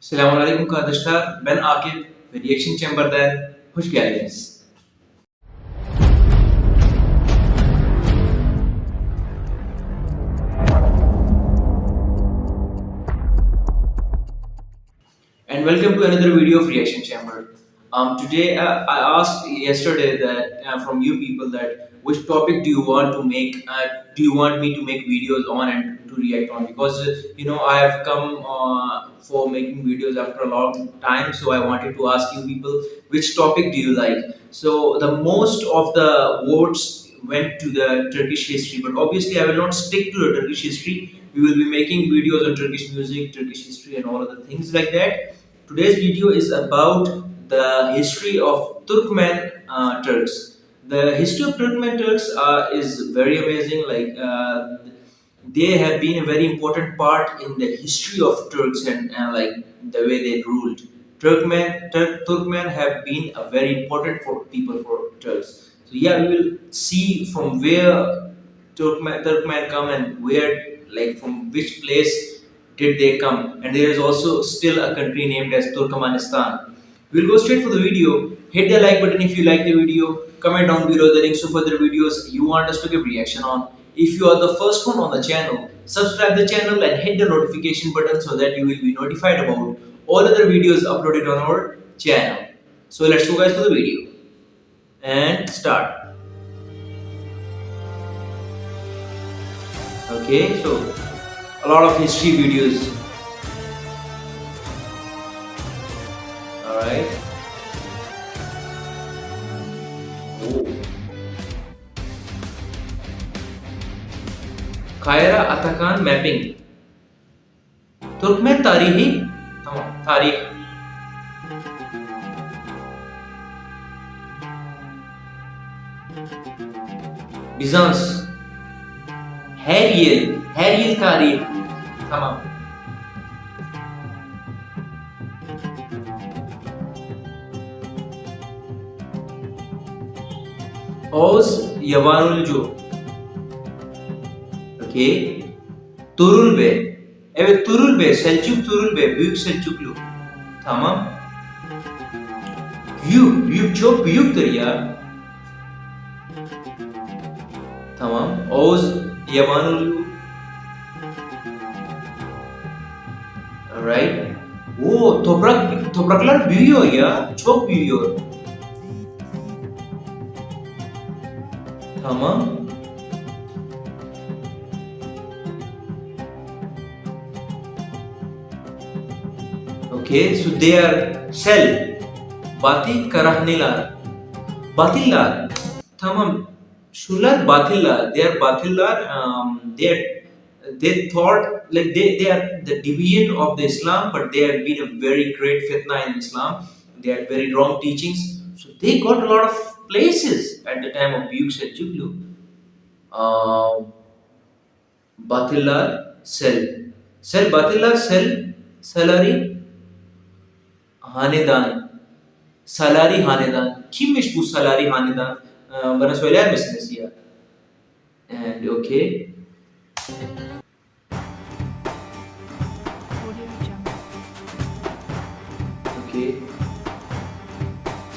Selamünaleyküm kardeşler. Ben Akif ve Reaction Chamber'dan hoş geldiniz. And welcome to another video of Reaction Chamber. Um, today uh, I asked yesterday that uh, from you people that which topic do you want to make? Uh, do you want me to make videos on and to react on? Because uh, you know I have come uh, for making videos after a long time, so I wanted to ask you people which topic do you like? So the most of the votes went to the Turkish history, but obviously I will not stick to the Turkish history. We will be making videos on Turkish music, Turkish history, and all other things like that. Today's video is about the history of Turkmen uh, Turks. The history of Turkmen Turks uh, is very amazing. Like uh, they have been a very important part in the history of Turks and uh, like the way they ruled. Turkmen Turk, Turkmen have been a very important for people for Turks. So yeah, we will see from where Turkmen Turkmen come and where like from which place did they come and there is also still a country named as Turkmenistan. We'll go straight for the video. Hit the like button if you like the video. Comment down below the links to further videos you want us to give reaction on. If you are the first one on the channel, subscribe the channel and hit the notification button so that you will be notified about all other videos uploaded on our channel. So let's go guys for the video and start. Okay, so a lot of history videos. Kayra Atakan Mapping. Turkmen tarihi. Tamam, tarih. Bizans. Her yıl, her yıl tarih. Tamam. Oğuz Yabanulcu. Okey. Turul Bey. Evet Turul Bey, Selçuk Turul Bey, Büyük Selçuklu. Tamam. Büyük, büyük çok büyüktür ya. Tamam. Oğuz Yabanulcu. Alright. Oo toprak topraklar büyüyor ya. Çok büyüyor. Tamam. Okay, so they are cell. Bati Karahnilar. Batillar. Tamam. Şunlar Batillar. They are Batillar. Um, they are they thought like they, they are the deviant of the Islam, but they have been a very great fitna in Islam. They had very wrong teachings. So they got a lot of places at the time of Buyuk Selçuklu. Uh, Batillar Sel. Sel Batillar Sel Salari Hanedan. Salari Hanedan. Kimmiş bu Salari Hanedan? Ee, bana söyler misiniz ya? And okay. Okay.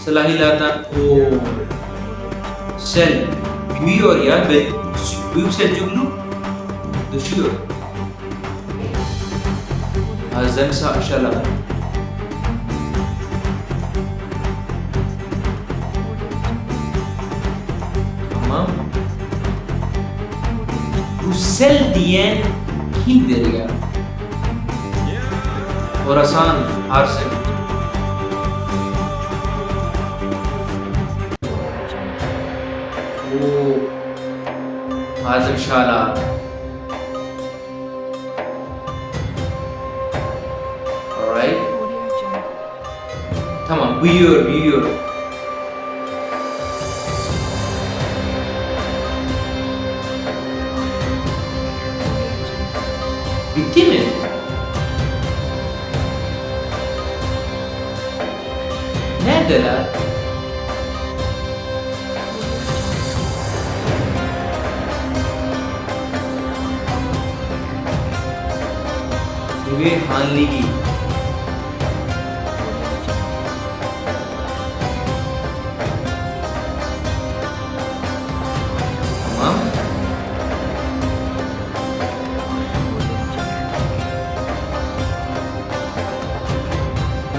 Salahilatan o sel büyüyor ya ve büyük Selçuklu düşüyor. Azem Şalah. Sel diyen kimdir ya? Horasan Arsen. Oo. Hazım Şala. Alright. Tamam büyüyor büyüyor. Bitti mi? Neredeler? ve Hanligi.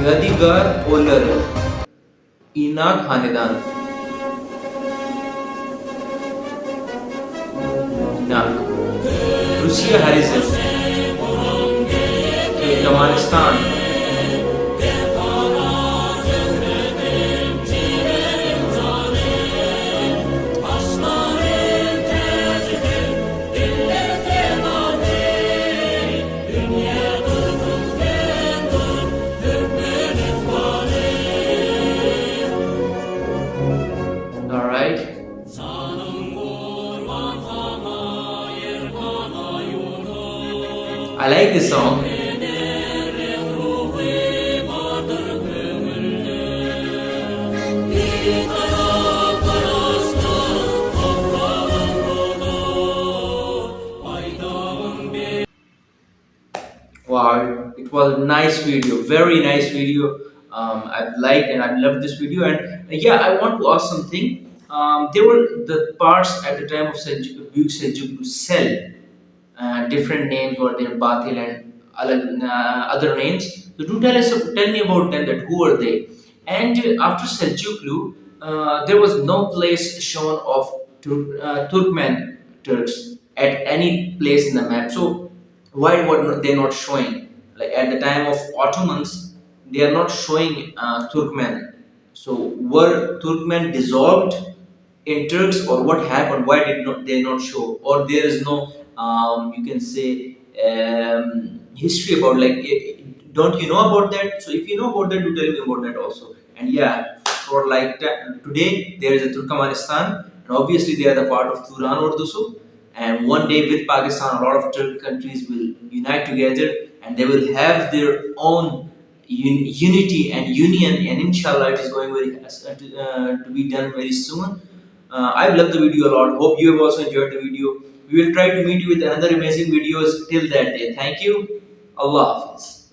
यादगार ओलर इना खानदान रूसिया Harrison कमालिस्तान I like this song. Wow, it was a nice video, very nice video. Um, I've liked and I've loved this video. And uh, yeah, I want to ask something. Um, there were the parts at the time of Seljuk, Seljuk to sell different names were there, Batil and other, uh, names. So do tell us, tell me about them. That who are they? And uh, after Selçuklu, uh, there was no place shown of Tur- uh, Turkmen Turks at any place in the map. So why were they not showing? Like at the time of Ottomans, they are not showing uh, Turkmen. So were Turkmen dissolved in Turks, or what happened? Why did not they not show? Or there is no, um, you can say, um, history about like. Don't you know about that? So if you know about that, do tell me about that also. And yeah, for like today there is a Turkmenistan, and obviously they are the part of Turan Ordusu. And one day with Pakistan, a lot of Turk countries will unite together, and they will have their own un- unity and union. And inshallah, it is going very uh, to, uh, to be done very soon. Uh, I've loved the video a lot. Hope you have also enjoyed the video. We will try to meet you with another amazing videos till that day. Thank you. Allah Hafiz.